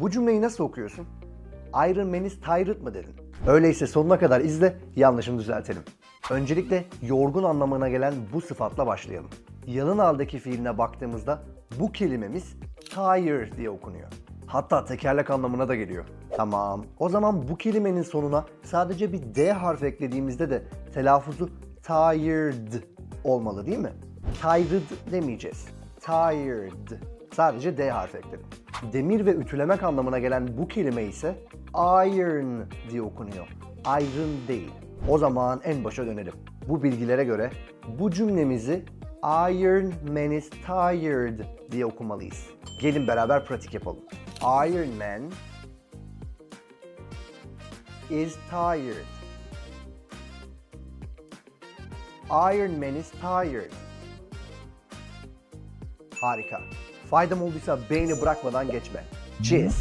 Bu cümleyi nasıl okuyorsun? Iron Man is tired mı dedin? Öyleyse sonuna kadar izle, yanlışını düzeltelim. Öncelikle yorgun anlamına gelen bu sıfatla başlayalım. Yalın haldeki fiiline baktığımızda bu kelimemiz tired diye okunuyor. Hatta tekerlek anlamına da geliyor. Tamam. O zaman bu kelimenin sonuna sadece bir D harfi eklediğimizde de telaffuzu tired olmalı değil mi? Tired demeyeceğiz. Tired. Sadece D harfi ekledim. Demir ve ütülemek anlamına gelen bu kelime ise iron diye okunuyor. Iron değil. O zaman en başa dönelim. Bu bilgilere göre bu cümlemizi Iron Man is tired diye okumalıyız. Gelin beraber pratik yapalım. Iron Man is tired. Iron Man is tired. Harika. Faydam olduysa beğeni bırakmadan geçme. Cheers.